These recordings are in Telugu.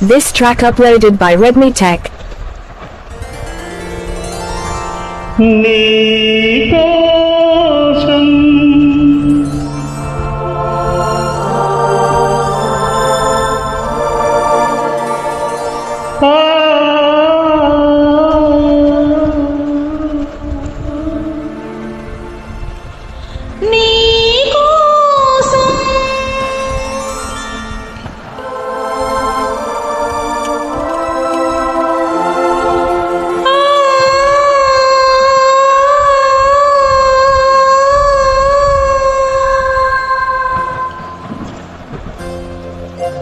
This track uploaded by Redmi Tech. Nee.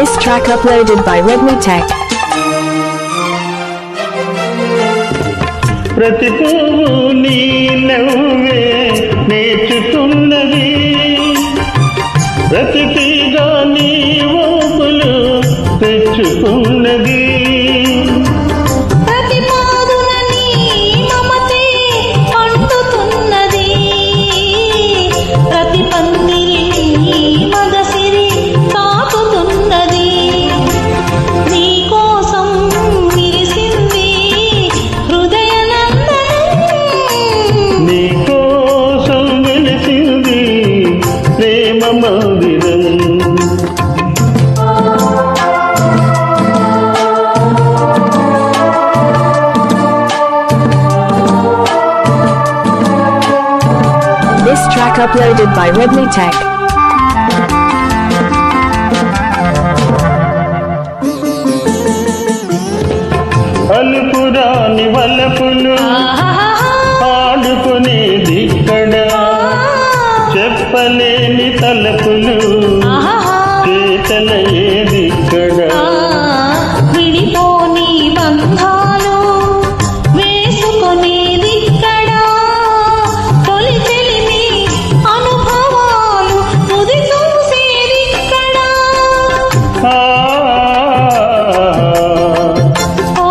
This track uploaded by Redmi Tech. ప్రతి పువ్వు నీ నవ్వే నేర్చుకున్నది ప్రతి తీగ నీ மந்திரம் This track uploaded by Redley Tech. బంధాలు వేసుకొనేది ఇక్కడ తొలి చెలిమి అనుభవాలు తుది చూసేది ఇక్కడ ఆ, ఓ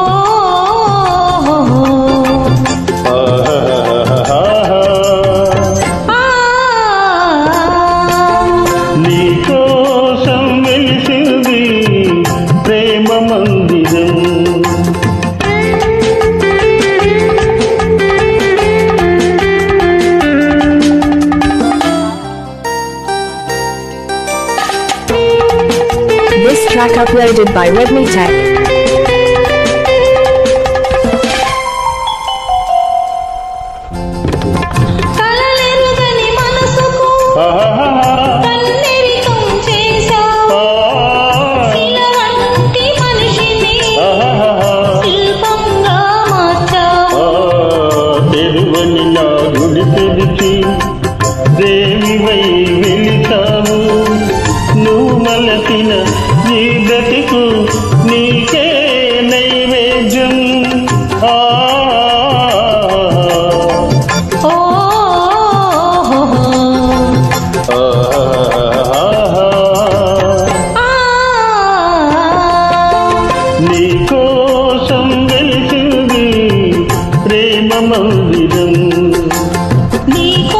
ఆ, నీకోసం వెలిసింది ప్రేమ track uploaded by Redmi Tech. తెరువని నా గుడి దేవివై నువ్వు నీ గతికు నీకే నైవేద్యం. ఆ. ఓ నీకోసం వెలిసింది ప్రేమ మందిరం. నీకోసం